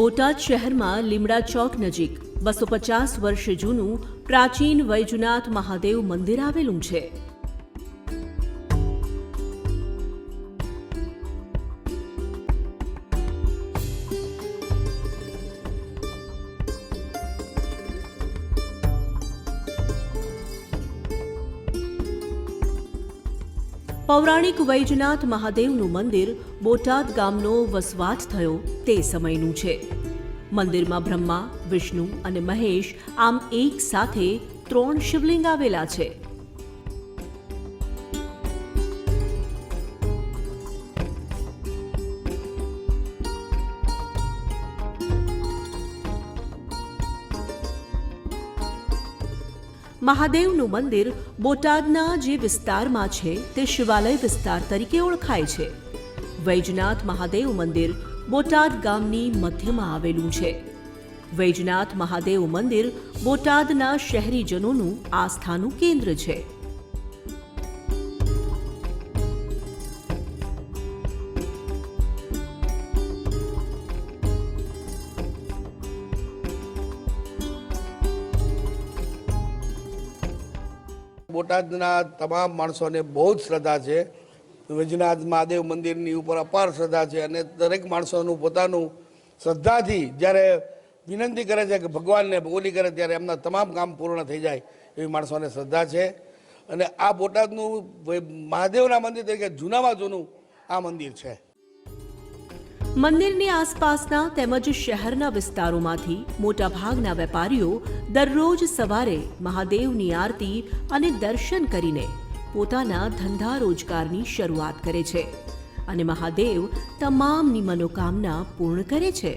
બોટાદ શહેરમાં લીમડા ચોક નજીક બસો પચાસ વર્ષ જૂનું પ્રાચીન વૈજુનાથ મહાદેવ મંદિર આવેલું છે. પૌરાણિક વૈજનાથ મહાદેવનું મંદિર બોટાદ ગામનો વસવાટ થયો તે સમયનું છે. મંદિરમાં બ્રહ્મા, વિષ્ણુ અને મહેશ આમ એક સાથે ત્રણ શિવલિંગ આવેલા છે. મહાદેવનું મંદિર બોટાદના જે વિસ્તારમાં છે તે શિવાલય વિસ્તાર તરીકે ઓળખાય છે. વૈજનાથ મહાદેવ મંદિર બોટાદ ગામની મધ્યમાં આવેલું છે. વૈજનાથ મહાદેવ મંદિર બોટાદના શહેરીજનોનું આસ્થાનું કેન્દ્ર છે. બોટાદના તમામ માણસોને બહુ જ શ્રદ્ધા છે. વૈજનાથ મહાદેવ મંદિરની ઉપર અપાર શ્રદ્ધા છે અને દરેક માણસોનું પોતાનું શ્રદ્ધાથી જ્યારે વિનંતી કરે છે કે ભગવાનને બોલી કરે ત્યારે એમના તમામ કામ પૂર્ણ થઈ જાય એવી માણસોને શ્રદ્ધા છે. અને આ બોટાદનું મહાદેવના મંદિર તરીકે જૂનામાં જૂનું આ મંદિર છે. મંદિરની આસપાસના તેમજ શહેરના વિસ્તારોમાંથી મોટાભાગના વેપારીઓ દરરોજ સવારે મહાદેવની આરતી અને દર્શન કરીને પોતાના ધંધા રોજગારની શરૂઆત કરે છે અને મહાદેવ તમામની મનોકામના પૂર્ણ કરે છે.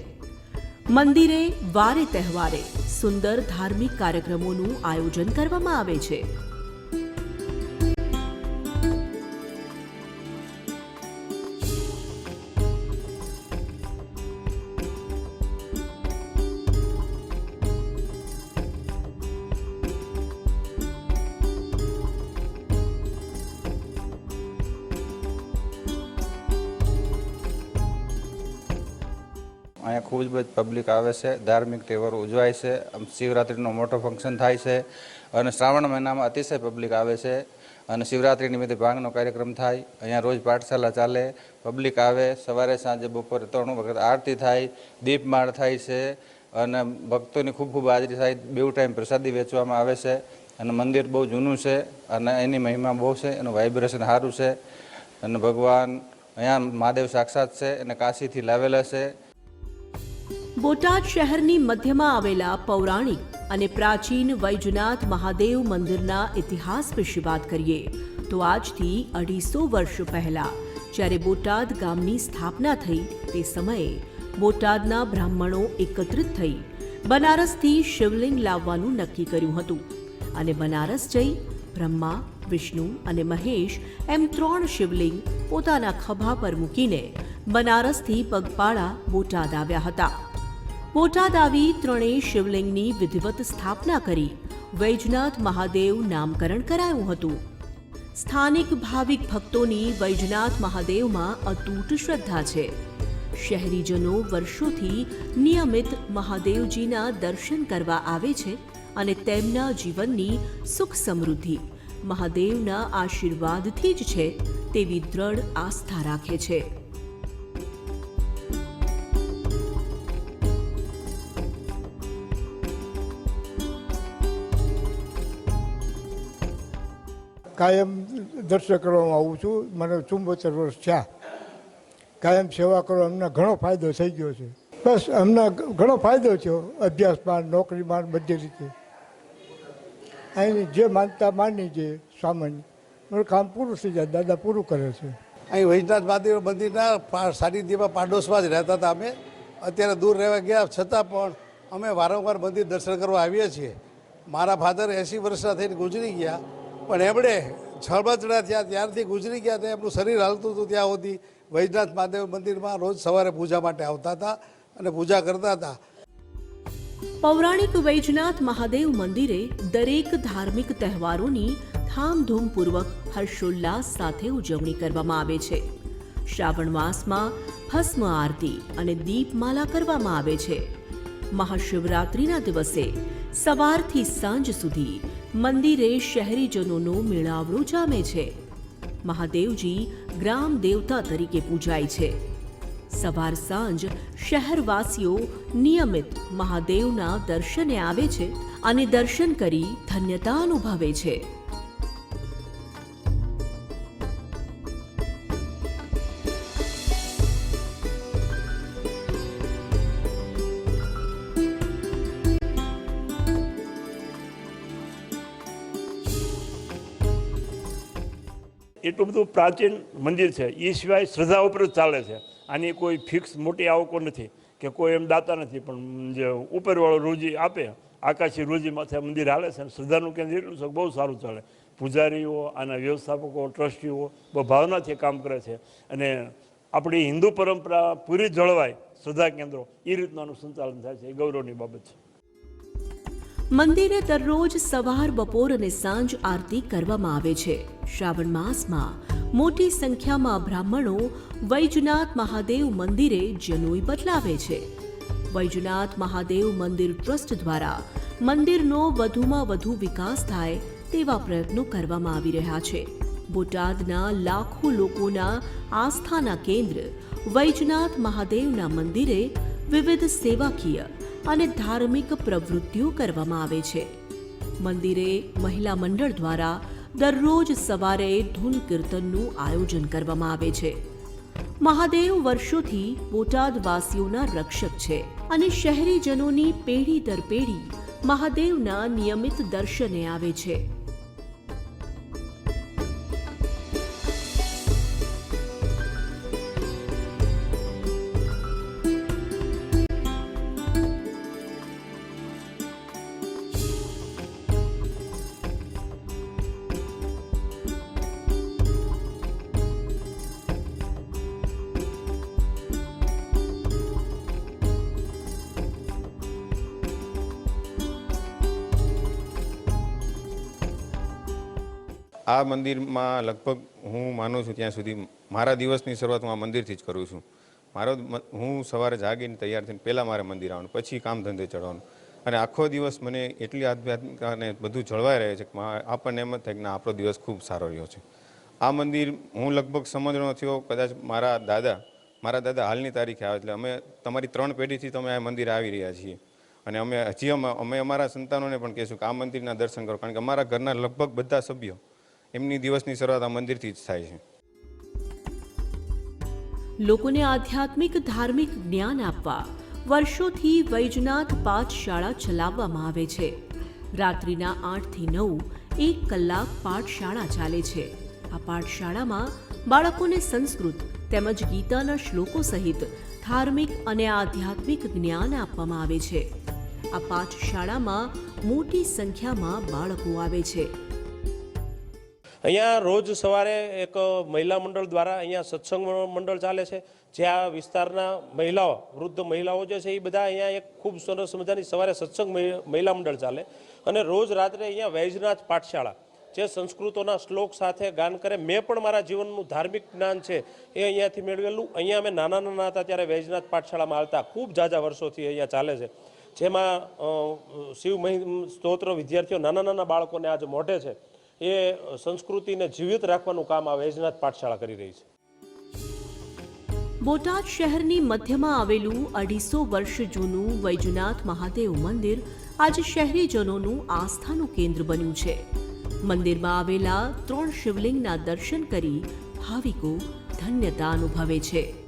મંદિરે વારે તહેવારે સુંદર ધાર્મિક કાર્યક્રમોનું આયોજન કરવામાં આવે છે. અહીંયા ખૂબ જ પબ્લિક આવે છે, ધાર્મિક તહેવારો ઉજવાય છે શિવરાત્રિનો મોટો ફંક્શન થાય છે અને શ્રાવણ મહિનામાં અતિશય પબ્લિક આવે છે અને શિવરાત્રિ નિમિત્તે ભાંગનો કાર્યક્રમ થાય, અહીંયા રોજ પાઠશાલા ચાલે પબ્લિક આવે, સવારે સાંજે બપોરે ત્રણ વખત આરતી થાય, દીપમાળ થાય છે અને ભક્તોની ખૂબ ખૂબ હાજરી થાય, બેઉ ટાઈમ પ્રસાદી વેચવામાં આવે છે અને મંદિર બહુ જૂનું છે અને એની મહિમા બહુ છે, એનું વાઇબ્રેશન સારું છે અને ભગવાન અહીંયા મહાદેવ સાક્ષાત છે અને કાશીથી લાવેલા છે બોટાદ શહેરની મધ્યમાં આવેલા પૌરાણિક અને પ્રાચીન વૈજનાથ મહાદેવ મંદિરના ઇતિહાસ વિશે વાત કરીએ, તો આજથી અઢીસો વર્ષ પહેલા, જ્યારે બોટાદ ગામની સ્થાપના થઈ, તે સમયે બોટાદના બ્રાહ્મણો એકત્રિત થઈ બનારસથી શિવલિંગ લાવવાનું નક્કી કર્યું હતું. અને બનારસ જઈ બ્રહ્મા, વિષ્ણુ અને મહેશ એમ ત્રણ શિવલિંગ પોતાના ખભા પર મૂકીને બનારસથી પગપાળા બોટાદ આવ્યા હતા. બોટાદ આવી ત્રણેય શિવલિંગની વિધિવત સ્થાપના કરી. વૈજનાથ મહાદેવ નામકરણ કરાયું હતું. સ્થાનિક ભાવિક ભક્તોની વૈજનાથ મહાદેવમાં અતૂટ શ્રદ્ધા છે. શહેરીજનો વર્ષોથી નિયમિત મહાદેવજીના દર્શન કરવા આવે છે અને તેમના જીવનની સુખ સમૃદ્ધિ મહાદેવના આશીર્વાદથી જ છે તેવી દ્રઢ આસ્થા રાખે છે. કાયમ દર્શન કરવામાં આવું છું. મને ચુંબોતેર વર્ષ થયા. કાયમ સેવા કરવા અમને ઘણો ફાયદો થઈ ગયો છે. બસ અમને ઘણો ફાયદો થયો. અભ્યાસમાં નોકરીમાં બધી રીતે. અહીંની જે માનતા માની છે સામાન્ય કામ પૂરું થઈ જાય, દાદા પૂરું કરે છે. અહીં વૈજનાથ મહાદેવ મંદિરના સાનિધ્યમાં પાડોશમાં જ રહેતા હતા અમે. અત્યારે દૂર રહેવા ગયા, છતાં પણ અમે વારંવાર મંદિર દર્શન કરવા આવીએ છીએ. મારા ફાધર એંસી વર્ષના થઈને ગુજરી ગયા. પણ એમણે છળબચડા થયા, ત્યારથી ગુજરી ગયા તો એમનું શરીર હાલતું હતું, ત્યાં સુધી વૈજનાથ મહાદેવ મંદિરમાં રોજ સવારે પૂજા માટે આવતા હતા અને પૂજા કરતા હતા. પૌરાણિક વૈજનાથ મહાદેવ મંદિરે દરેક ધાર્મિક તહેવારોની ધામધૂમપૂર્વક હર્ષોલ્લાસ સાથે ઉજવણી કરવામાં આવે છે. શ્રાવણ માસમાં ભસ્મ આરતી અને દીપમાલા કરવામાં આવે છે. મહાશિવરાત્રિના દિવસે સવારથી સાંજ સુધી મંદિરે શહેરીજનોનો મેળાવડો જામે છે. મહાદેવજી ગ્રામ દેવતા તરીકે પૂજાય છે. સવાર સાંજ શહેરવાસીઓ નિયમિત મહાદેવના દર્શને આવે છે અને દર્શન કરી ધન્યતા અનુભવે છે. એટલું બધું પ્રાચીન મંદિર છે. એ સિવાય શ્રદ્ધા ઉપર જ ચાલે છે. આની કોઈ ફિક્સ મોટી આવકો નથી કે કોઈ એમ દાતા નથી, પણ જે ઉપરવાળો રોજી આપે, આકાશી રોજી માથે મંદિર હાલે છે અને શ્રદ્ધાનું કેન્દ્ર એટલું છે બહુ સારું ચાલે. પૂજારીઓ, આના વ્યવસ્થાપકો, ટ્રસ્ટીઓ બહુ ભાવનાથી કામ કરે છે. અને આપણી હિન્દુ પરંપરા પૂરી જળવાય શ્રદ્ધા કેન્દ્રો એ રીતનાનું સંચાલન થાય છે. એ ગૌરવની બાબત છે. મંદિરે દરરોજ સવાર બપોર અને સાંજ આરતી કરવામાં આવે છે. શ્રાવણ માસમાં મોટી સંખ્યામાં બ્રાહ્મણો વૈજનાથ મહાદેવ મંદિરે જનોઈ બદલાવે છે. વૈજનાથ મહાદેવ મંદિર ટ્રસ્ટ દ્વારા મંદિરનો વધુમાં વધુ વિકાસ થાય તેવા પ્રયત્નો કરવામાં આવી રહ્યા છે. બોટાદના લાખો લોકોના આસ્થાના કેન્દ્ર વૈજનાથ મહાદેવના મંદિરે વિવિધ સેવાકીય અને ધાર્મિક પ્રવૃત્તિઓ કરવામાં આવે છે. મંદિરે મહિલા મંડળ દ્વારા દરરોજ સવારે ધૂન કીર્તનનું આયોજન કરવામાં આવે છે. મહાદેવ વર્ષોથી બોટાદવાસીઓના રક્ષક છે અને શહેરીજનોની પેઢી દર પેઢી મહાદેવના નિયમિત દર્શને આવે છે. આ મંદિરમાં લગભગ હું માનું છું ત્યાં સુધી મારા દિવસની શરૂઆત હું આ મંદિરથી જ કરું છું. મારો હું સવારે જાગીને તૈયાર થઈને પહેલાં મારે મંદિર આવવાનું, પછી કામ ધંધે ચડવાનું અને આખો દિવસ મને એટલી આધ્યાત્મિક અને બધું જળવાઈ રહે છે કે આપણને એમ જ થાય કે આપણો દિવસ ખૂબ સારો રહ્યો છે. આ મંદિર હું લગભગ સમજણો થયો, કદાચ મારા દાદા મારા દાદા હાલની તારીખે આવે એટલે અમે તમારી ત્રણ પેઢીથી તમે આ મંદિર આવી રહ્યા છીએ. અને અમે હજી અમે અમારા સંતાનોને પણ કહીશું કે આ મંદિરના દર્શન કરો, કારણ કે અમારા ઘરના લગભગ બધા સભ્યો એમની દિવસની શરૂઆત આ મંદિરથી જ થાય છે. લોકોને આધ્યાત્મિક, ધાર્મિક જ્ઞાન આપવા વર્ષોથી વૈજનાથ પાઠશાળા ચલાવવામાં આવે છે. રાત્રિના આઠથી નવ એક કલાક પાઠશાળા ચાલે છે. આ પાઠશાળામાં બાળકોને સંસ્કૃત તેમજ ગીતાના શ્લોકો સહિત ધાર્મિક અને આધ્યાત્મિક જ્ઞાન આપવામાં આવે છે. આ પાઠશાળામાં મોટી સંખ્યામાં બાળકો આવે છે. અહીંયા રોજ સવારે એક મહિલા મંડળ દ્વારા અહીંયા સત્સંગ મંડળ ચાલે છે જ્યાં વિસ્તારના મહિલાઓ, વૃદ્ધ મહિલાઓ જે છે, એ બધા અહીંયા એક ખૂબ સરસ મજાની સવારે સત્સંગ મહિ- મહિલા મંડળ ચાલે. અને રોજ રાત્રે અહીંયા વૈજનાથ પાઠશાળા, જે સંસ્કૃતોના શ્લોક સાથે ગાન કરે, મેં પણ મારા જીવનનું ધાર્મિક જ્ઞાન છે, એ અહીંયાથી મેળવેલું. અહીંયા અમે નાના નાના હતા ત્યારે વૈજનાથ પાઠશાળામાં આવતા ખૂબ ઝાઝા વર્ષોથી અહીંયા ચાલે છે. જેમાં શિવ મહિ, સ્તોત્ર વિદ્યાર્થીઓ નાના નાના બાળકોને આજે મોઢે છે. એ સંસ્કૃતિને જીવિત રાખવાનું કામ આ વૈજનાથ પાઠશાળા કરી રહી છે. બોટાદ શહેરની મધ્યમાં આવેલું અઢીસો વર્ષ જૂનું વૈજનાથ મહાદેવ મંદિર આજે શહેરીજનોનું આસ્થાનું કેન્દ્ર બન્યું છે. મંદિરમાં આવેલા ત્રણ શિવલિંગના દર્શન કરી ભાવિકો ધન્યતા અનુભવે છે.